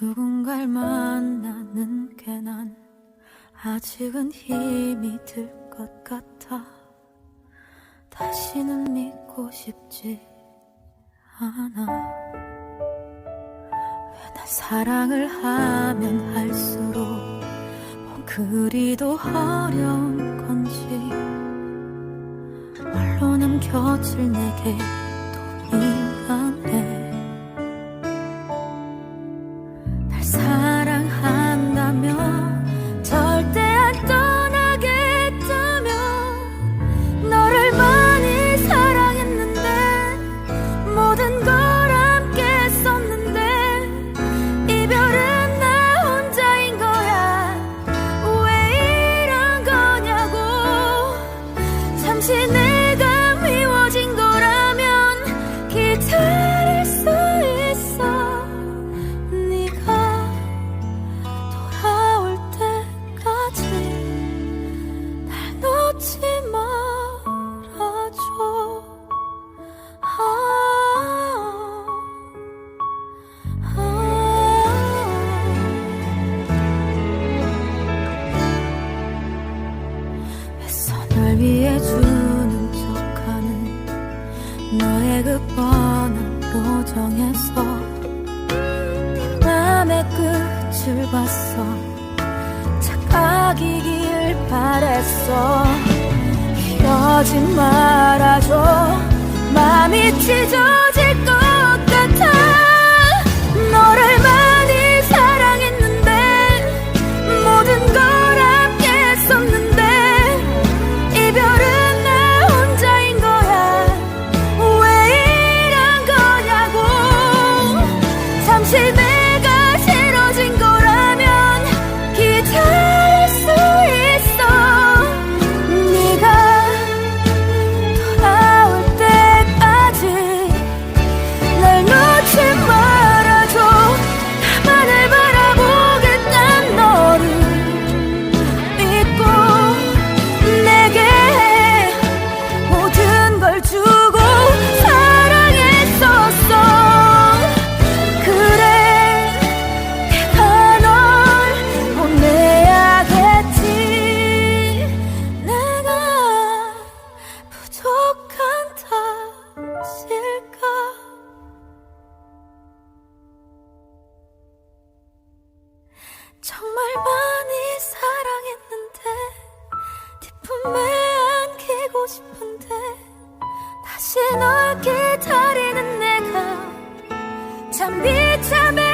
누군가를 만나는 게 난 아직은 힘이 들 것 같아. 다시는 믿고 싶지 않아. 왜난 사랑을 하면 할수록 뭔 그리도 어려운 건지. 말로 남겨질 내게 내가 미워진 거라면 기다릴 수 있어. 네가 돌아올 때까지 날 놓지 위해 주는 척하는 너의 그 뻔한 표정에서 네 맘의 끝을 봤어. 착각이길 바랬어. 이러지 말아줘. 마음이 찢어질 것 없이 널 기다리는 내가 참 비참해.